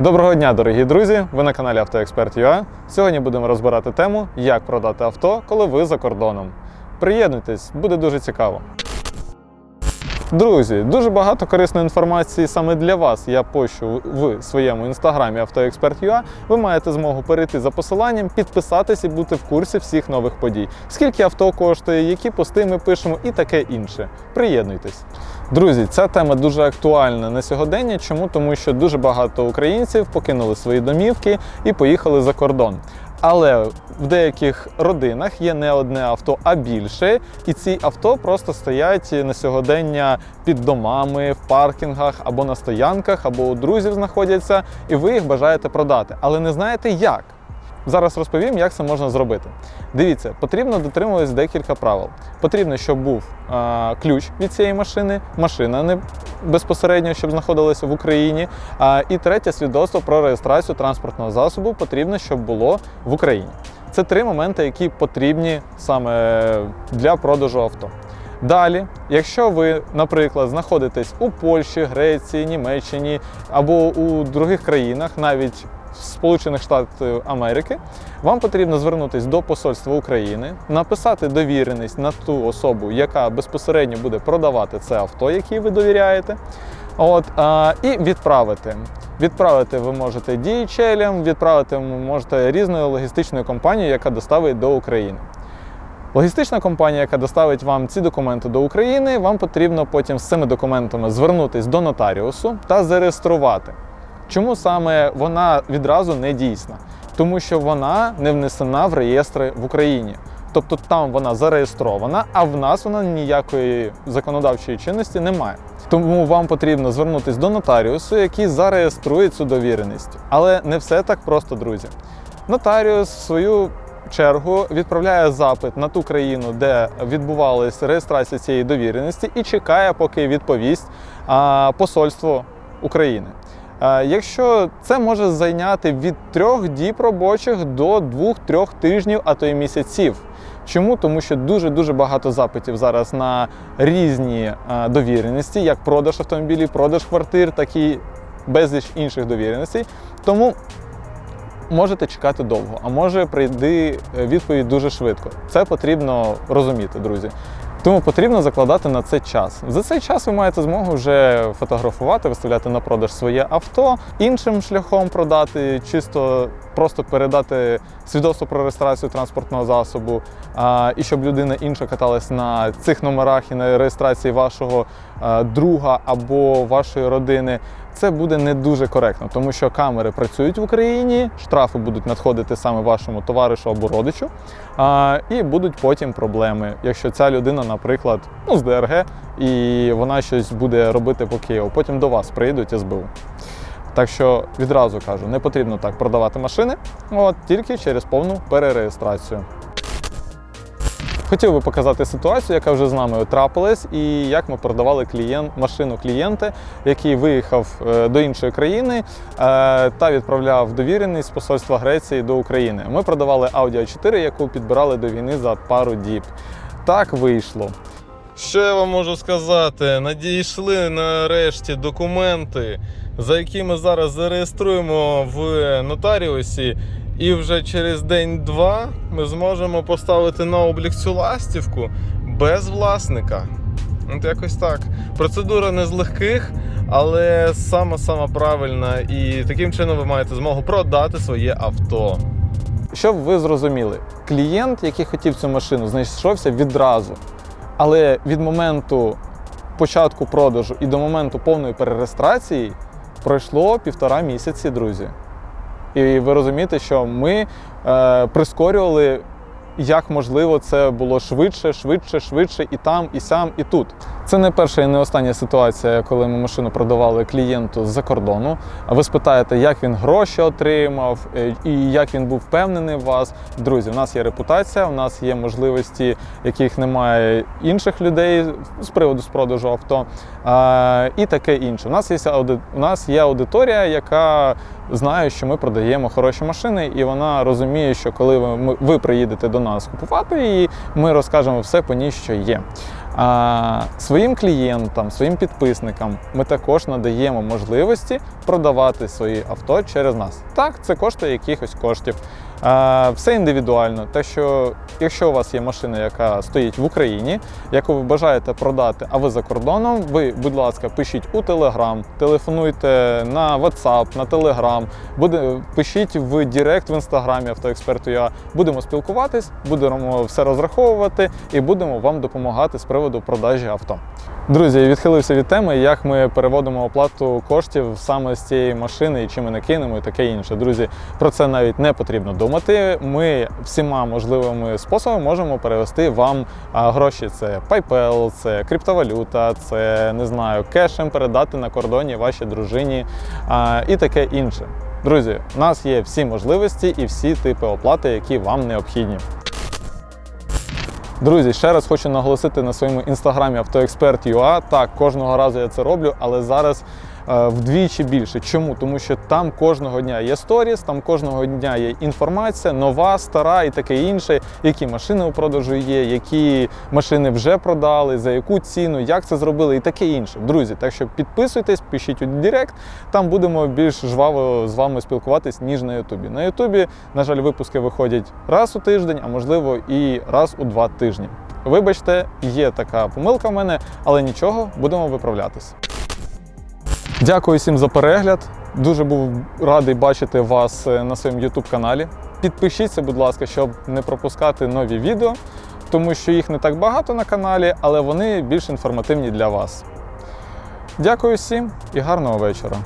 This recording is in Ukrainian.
Доброго дня, дорогі друзі! Ви на каналі Автоексперт.ua. Сьогодні будемо розбирати тему, як продати авто, коли ви за кордоном. Приєднуйтесь, буде дуже цікаво. Друзі, дуже багато корисної інформації саме для вас я пощу в своєму інстаграмі AutoExpert.ua. Ви маєте змогу перейти за посиланням, підписатись і бути в курсі всіх нових подій. Скільки авто коштує, які пости ми пишемо і таке інше. Приєднуйтесь. Друзі, ця тема дуже актуальна на сьогодення. Чому? Тому що дуже багато українців покинули свої домівки і поїхали за кордон. Але в деяких родинах є не одне авто, а більше, і ці авто просто стоять на сьогодення під домами, в паркінгах або на стоянках, або у друзів знаходяться, і ви їх бажаєте продати, але не знаєте як. Зараз розповім, як це можна зробити. Дивіться, потрібно дотримуватись декілька правил. Потрібно, щоб був а, ключ від цієї машини, машина не безпосередньо, щоб знаходилася в Україні. А, і третє свідоцтво про реєстрацію транспортного засобу потрібно, щоб було в Україні. Це три моменти, які потрібні саме для продажу авто. Далі, якщо ви, наприклад, знаходитесь у Польщі, Греції, Німеччині або у других країнах, навіть Сполучених Штатів Америки, вам потрібно звернутися до посольства України, написати довіреність на ту особу, яка безпосередньо буде продавати це авто, якій ви довіряєте. От, а, і відправити. Відправити ви можете DHL, відправити ви можете різною логістичною компанією, яка доставить до України. Логістична компанія, яка доставить вам ці документи до України, вам потрібно потім з цими документами звернутися до нотаріусу та зареєструвати. Чому саме вона відразу не дійсна? Тому що вона не внесена в реєстри в Україні. Тобто там вона зареєстрована, а в нас вона ніякої законодавчої чинності не має. Тому вам потрібно звернутися до нотаріусу, який зареєструє цю довіреність. Але не все так просто, друзі. Нотаріус в свою чергу відправляє запит на ту країну, де відбувалася реєстрація цієї довіреності, і чекає, поки відповість посольство України. Е, Якщо це може зайняти від трьох діб робочих до двох-трьох тижнів, а то й місяців. Чому? Тому що дуже-дуже багато запитів зараз на різні е, довіреності, як продаж автомобілів, продаж квартир, так і безліч інших довіреностей. Тому можете чекати довго, а може прийти е, відповідь дуже швидко. Це потрібно розуміти, друзі. Тому потрібно закладати на це час. За цей час ви маєте змогу вже фотографувати, виставляти на продаж своє авто, іншим шляхом продати, чисто просто передати свідоцтво про реєстрацію транспортного засобу, а, і щоб людина інша каталась на цих номерах і на реєстрації вашого друга або вашої родини. Це буде не дуже коректно, тому що камери працюють в Україні, штрафи будуть надходити саме вашому товаришу або родичу, а, і будуть потім проблеми, якщо ця людина, наприклад, ну, з ДРГ, і вона щось буде робити по Києву. Потім до вас прийдуть СБУ. Так що відразу кажу, не потрібно так продавати машини, от тільки через повну перереєстрацію. Хотів би показати ситуацію, яка вже з нами трапилась, і як ми продавали клієнт, машину клієнта, який виїхав е, до іншої країни е, та відправляв довіреність посольства Греції до України. Ми продавали Audi A4, яку підбирали до війни за пару діб. Так вийшло. Що я вам можу сказати? Надійшли нарешті документи, за які ми зараз зареєструємо в нотаріусі, і вже через день-два ми зможемо поставити на облік цю ластівку без власника. От якось так. Процедура не з легких, але сама-сама правильна. І таким чином ви маєте змогу продати своє авто. Щоб ви зрозуміли, клієнт, який хотів цю машину, знайшовся відразу. Але від моменту початку продажу і до моменту повної перереєстрації пройшло півтора місяці, друзі. І ви розумієте, що ми е, прискорювали, як можливо, це було швидше, швидше, швидше і там, і сям, і тут. Це не перша і не остання ситуація, коли ми машину продавали клієнту з-за кордону. Ви спитаєте, як він гроші отримав е, і як він був впевнений в вас. Друзі, у нас є репутація, у нас є можливості, яких немає інших людей з приводу з продажу авто, і таке інше. У нас є аудиторія, яка знає, що ми продаємо хороші машини, і вона розуміє, що коли ви, ви приїдете до нас купувати її, ми розкажемо все по ній, що є. А, своїм клієнтам, своїм підписникам ми також надаємо можливості продавати свої авто через нас. Так, це коштує якихось коштів. А, все індивідуально. Те, що якщо у вас є машина, яка стоїть в Україні, яку ви бажаєте продати, а ви за кордоном, ви, будь ласка, пишіть у Telegram, телефонуйте на WhatsApp, на буде, пишіть в Директ в інстаграмі автоексперт.ua. Будемо спілкуватись, будемо все розраховувати і будемо вам допомагати з приводу продажі авто. Друзі, відхилився від теми, як ми переводимо оплату коштів саме з цієї машини і чи ми накинемо і таке інше. Друзі, про це навіть не потрібно думати. Ми всіма можливими способами можемо перевести вам гроші. Це PayPal, це криптовалюта, це не знаю, кешем передати на кордоні вашій дружині і таке інше. Друзі, у нас є всі можливості і всі типи оплати, які вам необхідні. Друзі, ще раз хочу наголосити на своєму інстаграмі автоексперт.ua. Так, кожного разу я це роблю, але зараз вдвічі більше. Чому? Тому що там кожного дня є сторіс, там кожного дня є інформація, нова, стара і таке інше, які машини у продажу є, які машини вже продали, за яку ціну, як це зробили, і таке інше. Друзі, так що підписуйтесь, пишіть у Директ, там будемо більш жваво з вами спілкуватись, ніж на Ютубі. На Ютубі, на жаль, випуски виходять раз у тиждень, а можливо і раз у два тижні. Вибачте, є така помилка в мене, але нічого, будемо виправлятись. Дякую всім за перегляд. Дуже був радий бачити вас е, на своєму YouTube каналі. Підпишіться, будь ласка, щоб не пропускати нові відео, тому що їх не так багато на каналі, але вони більш інформативні для вас. Дякую всім і гарного вечора.